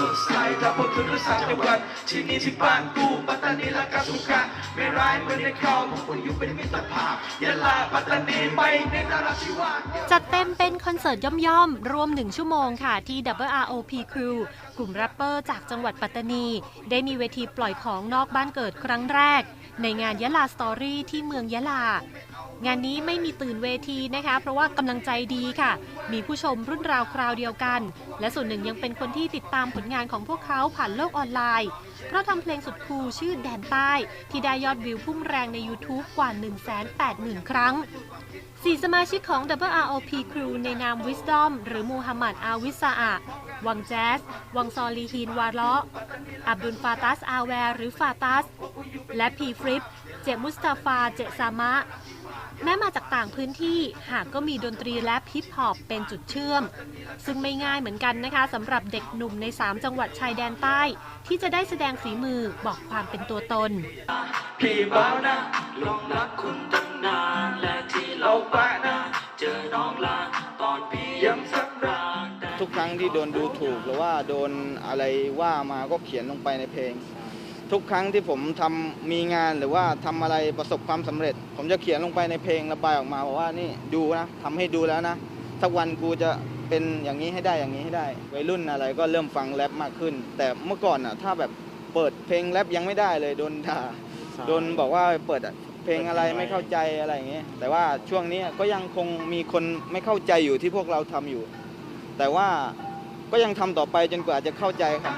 สดใสถ้าพูดถึงเรื่องสามจังหวัดที่นี่ที่บ้านกูปัตตานีและกาสุกะไม่ร้ายเหมือนในข่าวพวกคุณอยู่เป็นมิตรภาพยะลาปัตตานีไปในนราธิวาสจัดเต็มเป็นคอนเสิร์ตย่อมๆ รวม 1 ชั่วโมงค่ะ ที่ WROP Crew กลุ่มแรปเปอร์จากจังหวัดปัตตานี ได้มีเวทีปล่อยของนอกบ้านเกิดครั้งแรก ในงานยะลาสตอรี่ที่เมืองยะลา งานนี้ไม่มีตื่นเวทีนะคะ เพราะว่ากำลังใจดีค่ะ มีผู้ชมรุ่นราวคราวเดียวกัน และส่วนหนึ่งยังเป็นคนที่ติดตามผลงานของพวกเขาผ่านโลกออนไลน์ เพราะทำเพลงสุดคูลชื่อแดนใต้ ที่ได้ยอดวิวพุ่งแรงใน YouTube กว่า 180,000 ครั้งสี่สมาชิกของ WROP Crew ในนาม Wisdom หรือมูฮัมหมัดอาวิสาอะวังแจ๊ส วังซอลีฮีนวาเลาะอับดุลฟาตัสอาแวร์หรือฟาตัส และพีฟริป เจมุสตาฟา เจซามะ แม้มาจากต่างพื้นที่หากก็มีดนตรีและฮิปฮอปเป็นจุดเชื่อม ซึ่งไม่ง่ายเหมือนกันนะคะสำหรับเด็กหนุ่มใน 3 จังหวัดชายแดนใต้ ที่จะได้แสดงฝีมือบอกความเป็นตัวตน พี่บ้าวนะหลงรักคุณตั้งนานและที่เราปะนะเจอน้องลาตอนพี่ยังสักรานแต่ทุกครั้งที่โดนดูถูกหรือว่าโดนอะไรว่ามาก็เขียนลงไปในเพลง ทุกครั้งที่ผมทำมีงานหรือว่าทำอะไรประสบความสำเร็จ ผมจะเขียนลงไปในเพลงระบายออกมาบอกว่านี่ดูนะทำให้ดูแล้วนะสักวันกูจะเป็นอย่างนี้ให้ได้อย่างนี้ให้ได้ วัยรุ่นอะไรก็เริ่มฟังแรปมากขึ้น แต่เมื่อก่อนอะถ้าแบบเปิดเพลงแรปยังไม่ได้เลยโดนด่าโดนบอกว่าเปิดเพลงอะไรไม่เข้าใจอะไรอย่างเงี้ยแต่ว่าช่วงนี้ก็ยังคงมีคนไม่เข้าใจอยู่ที่พวกเราทำอยู่ แต่ว่าก็ยังทำต่อไปจนกว่าจะเข้าใจครับ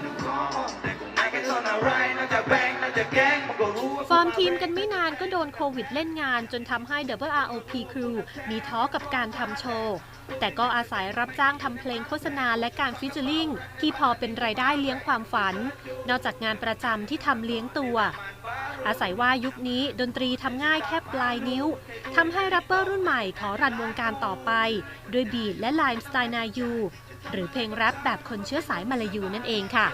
ฟอร์มทีมกันไม่นานก็โดนโควิดเล่นงาน จนทำให้ WROP Crew มีท้อกับการทำโชว์ แต่ก็อาศัยรับจ้างทำเพลงโฆษณาและการฟิชเจอริงที่พอเป็นรายได้เลี้ยงความฝัน นอกจากงานประจำที่ทำเลี้ยงตัว อาศัยว่ายุคนี้ดนตรีทำง่ายแค่ปลายนิ้วทำให้แรปเปอร์รุ่นใหม่ขอรันวงการต่อไป ด้วยบีทและไลน์สไตล์นายูหรือเพลงแรปแบบคนเชื้อสายมาลายูนั่นเองค่ะ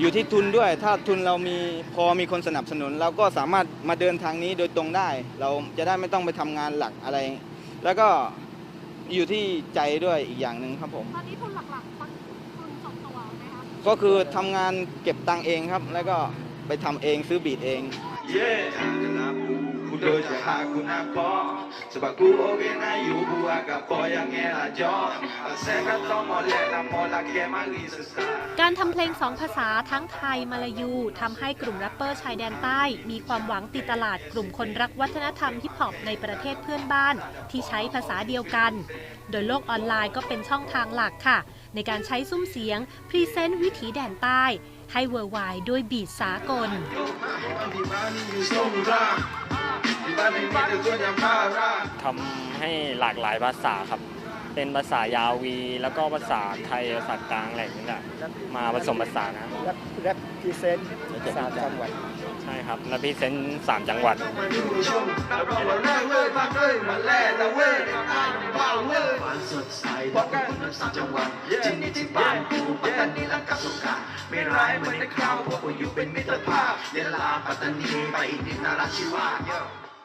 อยู่ที่ทุนด้วย ถ้าทุนเรามีพอมีคนสนับสนุน เราก็สามารถมาเดินทางนี้โดยตรงได้ เราจะได้ไม่ต้องไปทำงานหลักอะไร แล้วก็อยู่ที่ใจด้วยอีกอย่างหนึ่งครับผมตอนนี้ทุนหลักๆทุนสองตัวไหมคะก็คือทำงานเก็บตังค์เองครับ แล้วก็ไปทำเองซื้อบีทเอง Yeah, ku doja aku nako Sebab ku oge na you ku aga boyang era jo Aseka tomo le na mola ke mari sesa การทำเพลงสองภาษาทั้งไทยมาลายูทำให้กลุ่มแรปเปอร์ชายแดนใต้ มีความหวังติดตลาดกลุ่มคนรักวัฒนธรรมฮิปฮอปในประเทศเพื่อนบ้าน ที่ใช้ภาษาเดียวกัน โดยโลกออนไลน์ก็เป็นช่องทางหลักค่ะ ในการใช้ซุ้มเสียง พรีเซนต์วิถีแดนใต้ให้เวอร์ไวด์ด้วยบีทสากล Di mani you so ra Di mani ni de zo nyam para ทำให้หลากหลายภาษาครับ เป็นภาษายาวี แล้วก็ภาษาไทยภาษากลางอะไรอย่างเงี้ยมาผสมผสานนะแรปแรปพรีเซนต์สามจังหวัดใช่ครับและพี่เซนต์สามจังหวัดเราเราเราได้เว้ยพักเอ้ยมาแล่แต่เว้ยได้บ้าเว้ยฝันสดใสเพราะกันทั้งสามจังหวัดที่นี่ที่บ้านกูปัตตานีและกาสุกะ ไม่ร้ายเหมือนในข่าวพวกผมอยู่เป็นมิตรภาพยะลาปัตตานีไปอินดินาราชิวา